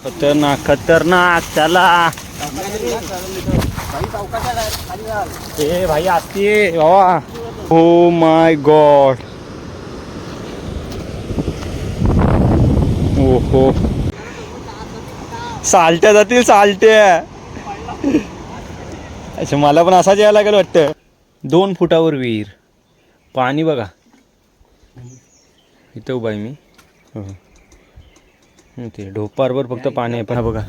खतरनाक खतरनाक चला. ए भाई आती हो माय गॉड ओहो. सालट्या जातील सालट्या. अच्छा मला पण असाच यायला लागेल वाटतं. दोन फुटावर विहीर. पाणी बघा. इथं उभा आहे मी. हो. ते ढोपारवर फक्त पाणी आहे पण हा बघा.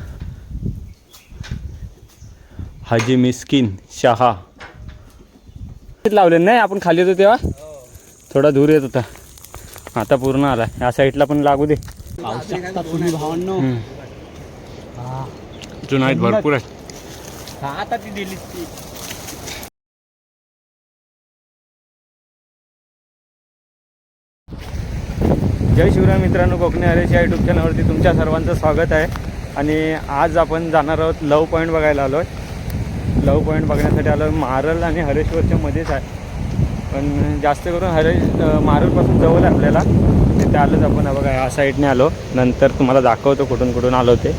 हाजी मिस्किन शहा. लावले नाही आपण खाली होतो तेव्हा? थोडा दूर येत होता. आता पूर्ण आला या साईडला पण लागू दे. तुम्ही भावांनो. हं. अजून आहेत भरपूर आहे जय शिवराय मित्रांनो कोकणी हरेश या यूट्यूब चॅनलवरती तुमच्या सर्वांचं स्वागत आहे. आणि आज आपण जाणार आहोत लव पॉईंट बघायला आलो आहे लव पॉईंट बघण्यासाठी आलो मारल आणि हरेश्वरच्या मध्येच आहे. पण जास्त करून हरेश मारलपासून जवळ आहे आपल्याला. तिथे आलोच आपण. बघा या साईडने आलो. नंतर तुम्हाला दाखवतो कुठून कुठून आलो ते.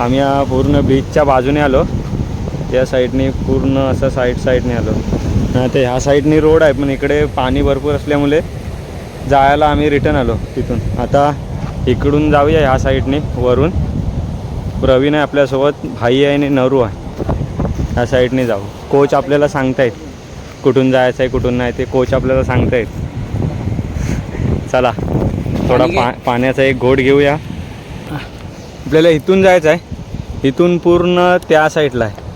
आम्ही पूर्ण बीचच्या बाजूने आलो. या साईडने पूर्ण असं साईड साईडने आलो. ते ह्या साईडने रोड आहे पण इकडे पाणी भरपूर असल्यामुळे जायला आम्ही रिटर्न आलो तिथून. आता इकडून जाऊया ह्या साईडने वरून. प्रवीण आहे आपल्यासोबत भाई आहे आणि नरू आहे. ह्या साईडने जाऊ. कोच आपल्याला सांगतायत. कुठून जायचं आहे कुठून नाही ते कोच आपल्याला सांगतायत. चला थोडा. पा पाण्याचा एक घोट घेऊया. आपल्याला इथून जायचं आहे. इथून पूर्ण त्या साईडला आहे.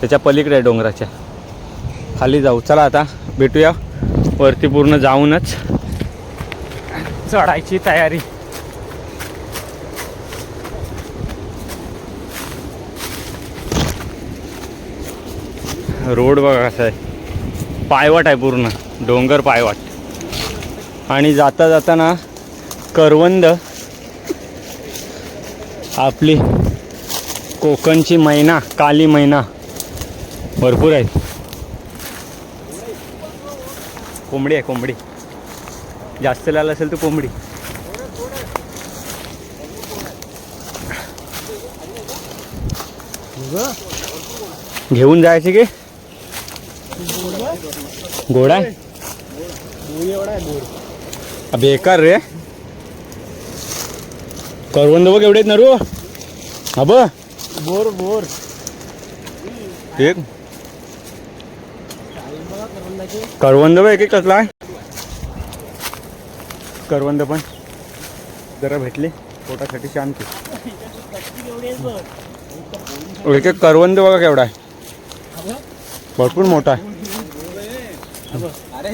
त्याच्या पलीकडे आहे डोंगराच्या. खाली जाऊ. चला आता भेटूया. वरती पूर्ण जाऊनच. चढायची तयारी. रोड बघा कसा आहे. पायवाट आहे पूर्ण डोंगर पायवाट. आणि जाता जाताना करवंद आपली कोकणची मैना काली मैना भरपूर आहेत कोंबडी आहे कोंबडी. जास्त लाल असेल तर कोंबडी. घेऊन जायचे की? घोडा आहे? बेकार रे. करवंद बघ एवढे ना रो. हा बोर बोर एक. करवंद बघ एक कसला आहे. करवंद पण. जरा भेटले. पोटासाठी शांती. एक एक करवंद बघा केवढा आहे. भरपूर मोठा आहे. अरे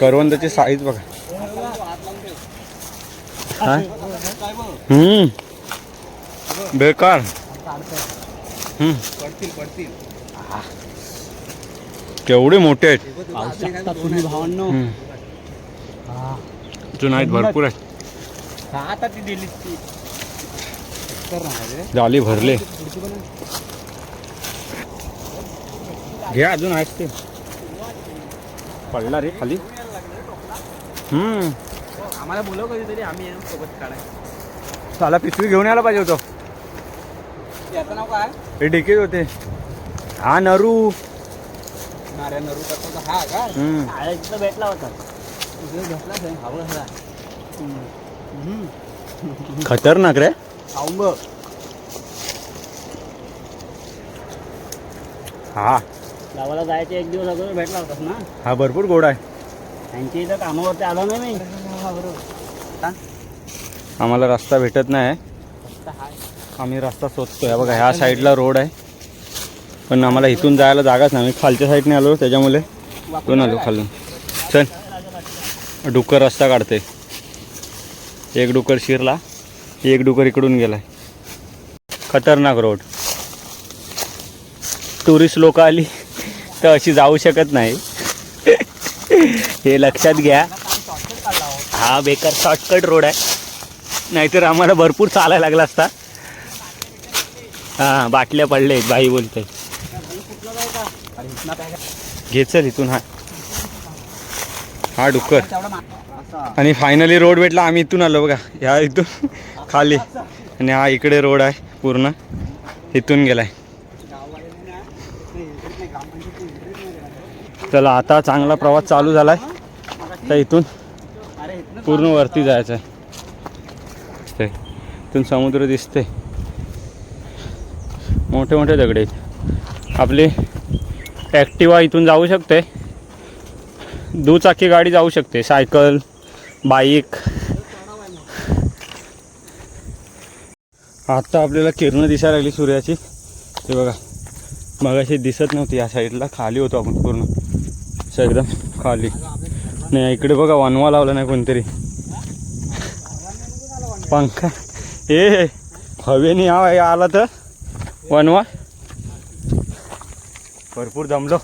करवंदाची साईज बघा. हम्म. बेकार. हम्म. पडतील पडतील केवढे मोठे आहेत. पाहू शकता तुम्ही भावांनो हम्म. हा. अजून आहेत भरपूर आहेत. आता ती दिली ती. तर नाही रे. जाली भरले. पुढची पण आहे. घे अजून आहेत ते. पडला रे खाली. हम्म. आम्हाला बोलव कधीतरी आम्ही येऊ सोबत काढाय त्याला पिशवी घेऊन यायला पाहिजे होतं. याचं नाव काय? हे डिकेच होते. हा नरू. नाऱ्या नरू करतो हा का? हम्म. तिथं भेटला होता. हवं हवा खतरनाक रे. खाऊन बघ. हा. गावाला जायचे एक दिवस अगोदर भेटला होतास ना? हा भरपूर गोड आहे. त्यांच्या इथं कामावरती आलो नाही मी. आम्हाला रस्ता भेटत नाही. आम्ही रस्ता शोधतोय. हा बघा ह्या साईडला रोड आहे. पण आम्हाला इथून जायला जागाच नाही. आम्ही खालच्या साईडने आलो त्याच्यामुळे इथून आलो खालून. चल. डुकर रस्ता काढते एक डुकर शिरला एक डुकर इकडून गेलाय. खतरनाक रोड टुरिस्ट लोक आली तर अशी जाऊ शकत नाही. हे लक्षात घ्या. हा बेकार शॉर्टकट रोड आहे. नाहीतर आम्हाला भरपूर चालायला लागला असता. हां बाटल्या पडल्या आहेत बाई बोलते घे चल इथून हा. हा डुक्कर. आणि फायनली रोड भेटला आम्ही इथून आलो बघा. ह्या इथून खाली. आणि हा इकडे रोड आहे पूर्ण. इथून गेलाय. चला आता चांगला प्रवास चालू झालाय. तर इथून पूर्ण वरती जायचं आहे ते इथून समुद्र दिसते मोठे मोठे दगडे आपले ॲक्टिवा इथून जाऊ शकते. दुचाकी गाडी जाऊ शकते. Cycle bike. आत्ता आपल्याला किरणं दिसायला लागली सूर्याची. ते बघा. मगाशी दिसत नव्हती. या साईडला खाली होतो आपण पूर्ण. असं एकदम खाली. नाही इकडे बघा वनवा लावला नाही कोणतरी. पंखा. ए हवेने आला तर. वनवा? भरपूर जमलो.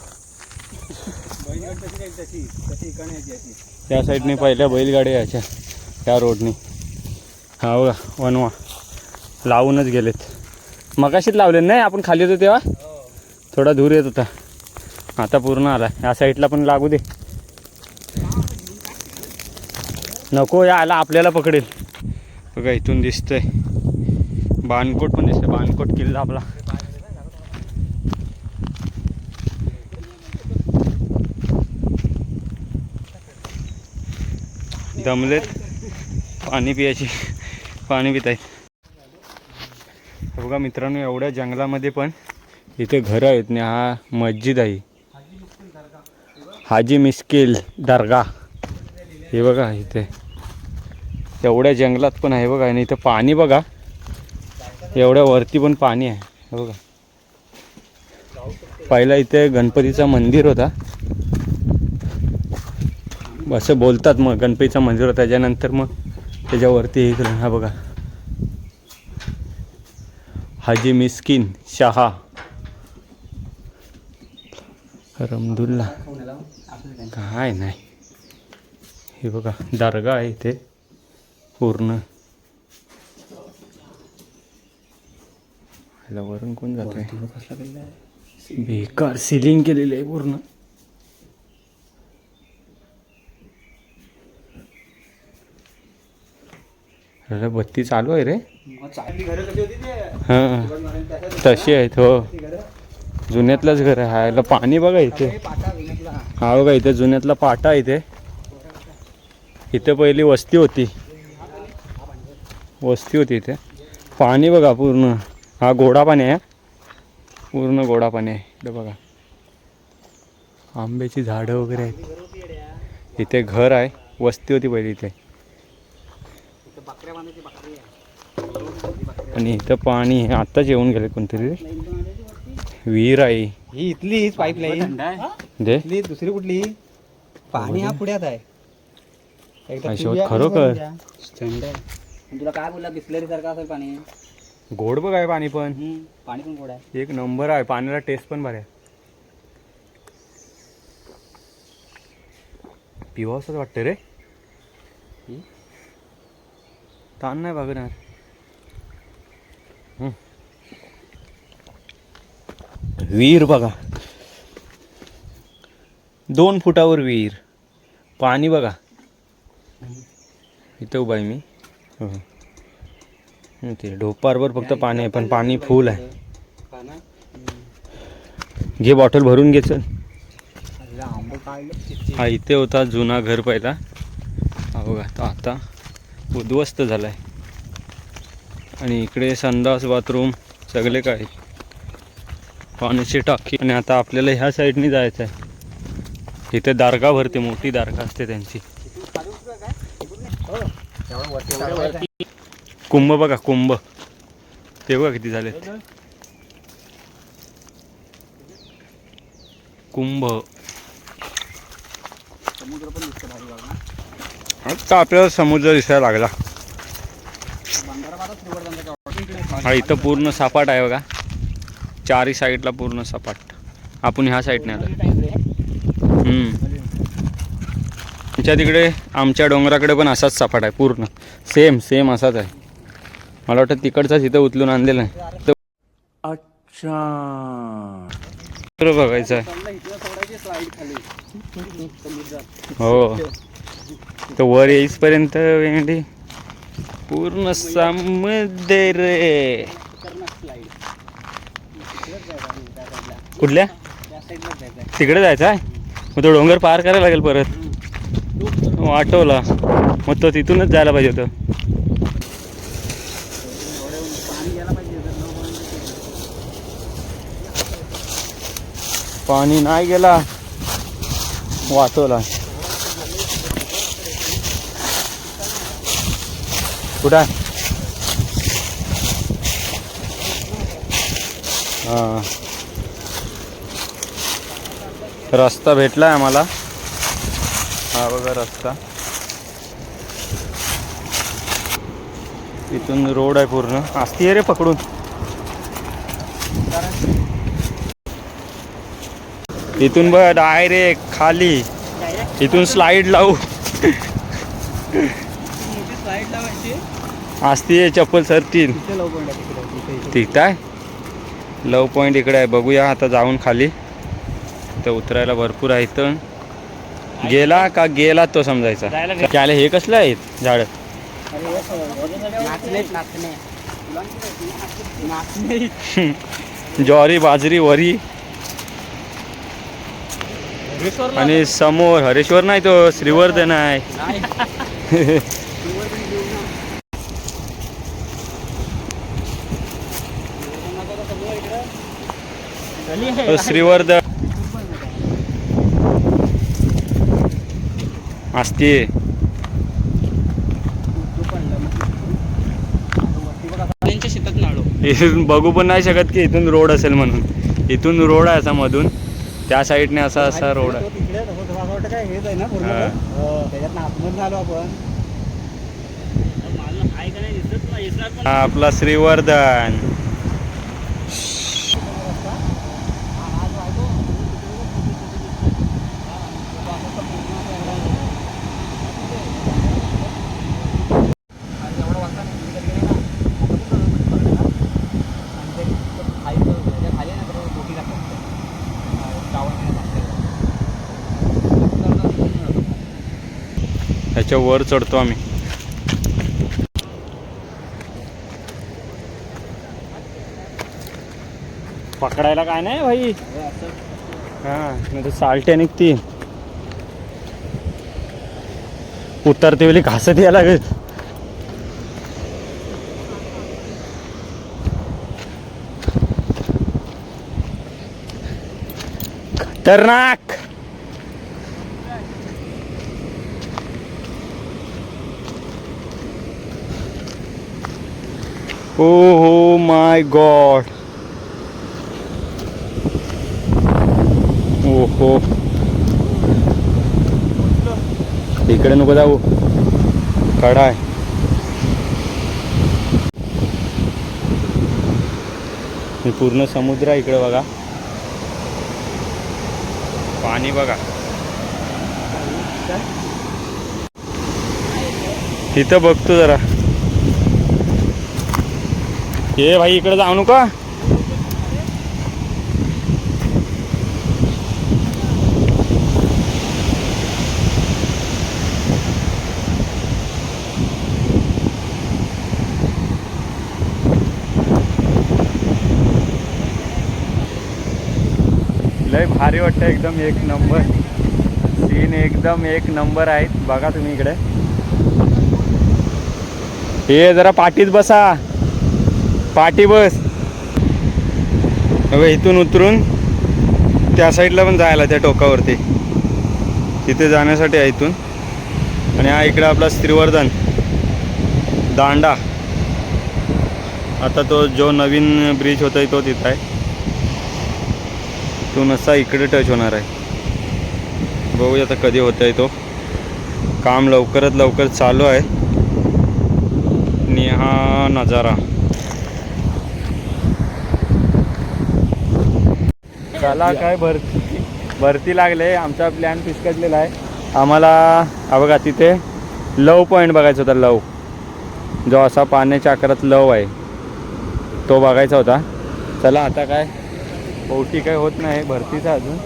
त्या साईडने पहिल्या बैलगाड्या यायच्या त्या रोडनी हा बघा वनवा लावूनच गेलेत. मगाशीच लावले नाही आपण खाली होतो तेव्हा? थोडा दूर येत होता. आता पूर्ण आला या साईडला पण लागू दे. नको या आला आपल्याला पकडेल. बघा इथून दिसतंय. बाणकोट पण दिसतंय. बाणकोट किल्ला आपला. दमलेत. पाणी पियाची पाणी पित आहेत बघा मित्रांनो एवढ्या जंगलामध्ये पण इथे घरं आहेत ना हा मस्जिद आहे. हाजी मिस्किल दर्गा. हे बघा इथे. एवढ्या जंगलात पण आहे बघा आणि इथं पाणी बघा. एवढ्या वरती पण पाणी आहे. बघा. पहिला इथे गणपतीचा मंदिर होता. असं बोलतात मग. गणपतीचं मंदिर त्याच्यानंतर मग त्याच्यावरती हे केलं हा बघा. हाजी मिस्किन शहा. रमदुल्ला काय नाही. हे बघा दर्गा आहे इथे. पूर्ण. वरून कोण जातोय? बेकार सिलिंग केलेली आहे पूर्ण. ह्याला बत्ती चालू आहे रे. हां. तशी आहेत हो. जुन्यातलंच घर आहे. ह्याला पाणी बघा इथे. हा बघा इथे जुन्यातला पाटा इथे. इथे पहिली वस्ती होती. वस्ती होती इथे. पाणी बघा पूर्ण. हा गोडा पाणी आहे पूर्ण गोडा पाणी आहे. इकडे बघा. आंब्याची झाडं वगैरे आहेत. इथे घर आहे. वस्ती होती पहिली इथे इथं बकऱ्या बांधायची बकरी आहे आणि इथं पाणी आहे. आत्ताच येऊन गेले कोणतरी. विहीर आहे ही इथलीच पाईपलाईन दे. इथली दुसरी कुठली? पाणी हा पुढ्यात आहे. खरोखर? तुला काय बोलला? बिस्लरी सारखं असेल पाणी गोड बघ आहे पाणी पण. पाणी पण गोड आहे. एक नंबर आहे. पाण्याला टेस्ट पण बरं आहे. पिवासच वाटतं रे. ताण नाही बघणार. विहीर बघा. दोन फुटावर विहीर पाणी बघा. इथं उभा आहे मी. ते ढोपारवर फक्त पाणी आहे पण पाणी फुल आहे. घे बॉटल भरून घे चल. हा इथे होता जुना घर पहिला. हा बघा आता उद्ध्वस्त झाला आहे आणि इकडे संडास बाथरूम सगळे काय पाण्याची टाकी. आणि आता आपल्याला ह्या साईडनी जायचं आहे इथे दारगा भरते मोठी दारगा असते त्यांची. कुंभ बघा कुंभ. ते बघा किती झालेत. कुंभ समुद्र पण दिसतो भारी बाजूला. आता आपल्याला समुद्र दिसायला लागला. हा इथं पूर्ण सपाट आहे बघा. चारही साईडला पूर्ण सपाट. आपण ह्या साईडने आलो. आमच्या तिकडे आमच्या डोंगराकडे पण असाच सपाट आहे पूर्ण. सेम सेम असाच आहे. मला वाटतं तिकडचाच इथं उचलून आणलेलं आहे. अच्छा. बघायचं आहे. हो. तर वर येईसपर्यंत वेंडी पूर्ण समुद्र कुठल्या? तिकडे जायचं आहे? मग तो डोंगर पार करायला लागेल परत. वाटवला मग तो तिथूनच जायला पाहिजे होतं. पाणी नाही गेला. वाटवला कुठं आहे? हा. रस्ता भेटला आहे आम्हाला. हा बघा रस्ता. इथून रोड आहे पूर्ण. असती रे पकडून. इथून बघ डायरेक्ट खाली. इथून स्लाईड लावू. असती चप्पल आहे तिकडे तिथे इथे. ठीक आहे. लव पॉईंट इकडे आहे बघूया आता जाऊन खाली. इथं उतरायला भरपूर आहे इथं. गेला का गेला तो समजायचा. त्याला हे कसलं आहेत झाड. ज्वारी बाजरी वरी. आणि समोर हरेश्वर नाही तो श्रीवर्धन आहे. श्रीवर्धन. असते त्यांच्या शेतात नाळू. इथून बघू पण नाही शकत की इथून रोड असेल म्हणून. इथून रोड आहे असा मधून. त्या साईडने असा असा रोड आहे. तिकडे असं वाटतं काय हेच आहे ना पूर्ण हा. हो, त्याच्यात आतमध्ये झालो आपण हा आपला श्रीवर्धन ह्याच्या वर चढतो आम्ही. पकडायला काय नाही भाई? हा नाही निघती. उतरते वेळी घासत यायला लागेल. खतरनाक. ओ हो माय गॉड ओहो इकडे नको जाऊ. कडा आहे पूर्ण समुद्र आहे इकडे बघा. पाणी बघा. तिथं बघतो जरा. ये भाई इकडे जाऊ नका. लय भारी वाटतं एकदम एक नंबर. सीन एकदम एक नंबर आहेत. बघा तुम्ही इकडे. हे जरा पाठीत बसा. पाठी बस. अबे इथून उतरून त्या साईडला पण जायला त्या टोकावरती. तिथे जाण्यासाठी आहे इथून. आणि हा इकडे आपला श्रीवर्धन. दांडा. आता तो जो नवीन ब्रिज होता तो तिथं आहे. तो नसा इकडे टच होणार आहे. बघूया आता कधी होत आहे तो. काम लवकरात लवकर चालू आहे. आणि हा नजारा. चला काय भरती भरती लागले आमचा प्लॅन फिसकटलेला आहे. आम्हाला हा बघा तिथे लव पॉईंट बघायचा होता लव. जो असा पाण्याच्या आकारात लव आहे तो बघायचा होता. चला आता काय? पोटी काय होत नाही भरतीचं अजून.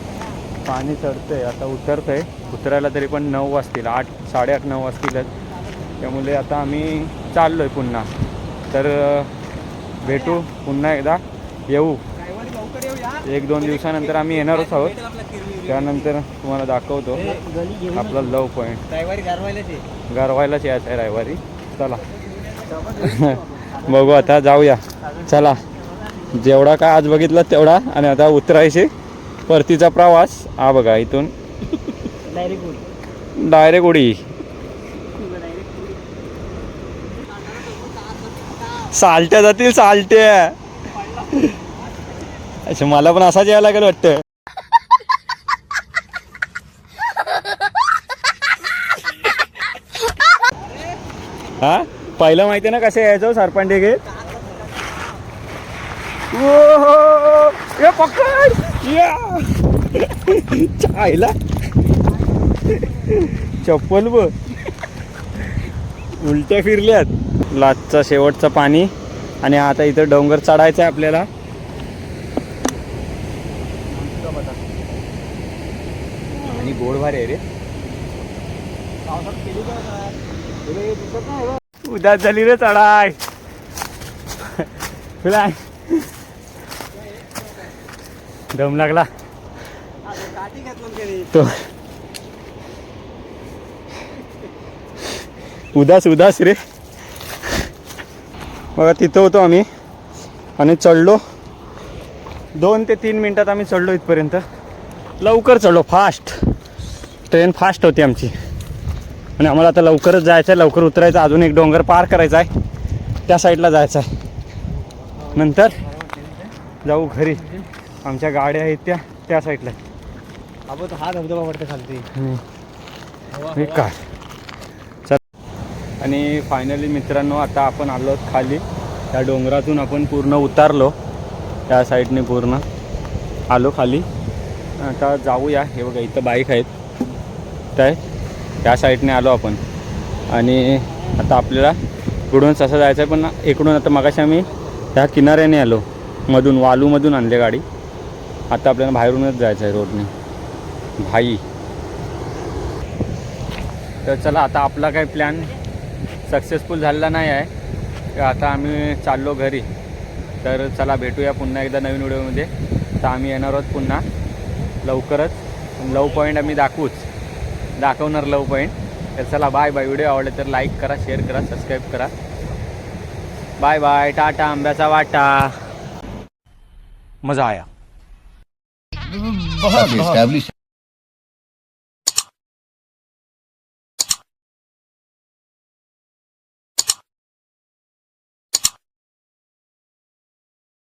पाणी चढतंय आता उतरतंय. उतरायला तरी पण नऊ वाजतील आठ साडेआठ नऊ वाजतीलच त्यामुळे आता आम्ही चाललो आहे पुन्हा. तर भेटू पुन्हा एकदा. येऊ ड्रायव्हर लवकर येऊ या एक दोन दिवसानंतर आम्ही येणारच आहोत. त्यानंतर तुम्हाला दाखवतो. आपला लव पॉईंट गारवायलाच यायचं आहे रविवारी. चला. बघू आता जाऊया. चला. जेवढा काय आज बघितलं तेवढा. आणि आता उतरायचे. परतीचा प्रवास. हा बघा इथून. डायरेक्ट डायरेक्ट उडी. सालट्या जातील सालट्या. अच्छा मला पण असाच यायला लागेल वाटतं. हा? पहिलं माहिती ना कसं यायचं हो, सरपांडे घे ओ पकड! या! चप्पल बघ. उलट्या फिरल्यात. लाचचा शेवटचं पाणी. आणि आता इथं डोंगर चढायचं आहे आपल्याला आणि गोड भारी आहे रे. उद्या झाली रे चढाय तुला दम लागला. तो. उदास उदास रे. बघा तिथं होतो आम्ही. आणि चढलो. दोन ते तीन मिनटात आम्ही चढलो इथपर्यंत. लवकर चढलो फास्ट ट्रेन फास्ट होती आमची. आणि आम्हाला आता लवकरच जायचं आहे लवकर उतरायचं अजून एक डोंगर पार करायचा आहे. त्या साईडला जायचं आहे. नंतर जाऊ घरी. आमच्या गाड्या आहेत त्या त्या साईडला. आपण हा धबधबा पडते खालती. हे काय? चल. आणि फायनली मित्रांनो आता आपण आलो खाली. त्या डोंगरातून आपण पूर्ण उतारलो. त्या साईडने पूर्ण आलो खाली. आता जाऊया. हे बघा इथं बाईक आहेत. आहे त्या साईडने आलो आपण. आणि आता आपल्याला इकडून असं जायचं आहे पण इकडून आता मगाशी आम्ही त्या किनाऱ्याने आलो. मधून वालूमधून आणले गाडी. आता आपल्याला बाहेरूनच जायचं आहे रोडने. भाई. तर चला आता आपला काही प्लॅन सक्सेसफुल झालेला नाही आहे. तर आता आम्ही चाललो घरी. तर चला भेटूया पुन्हा एकदा नवीन व्हिडिओमध्ये तर आम्ही येणार आहोत पुन्हा लवकरच. लव पॉईंट आम्ही दाखवूच. दाखवणार लव पॉईंट तर चला बाय बाय व्हिडिओ आवडले तर लाईक करा शेअर करा सबस्क्राईब करा. बाय बाय टाटा आंब्याचा वाटा. मजा आया.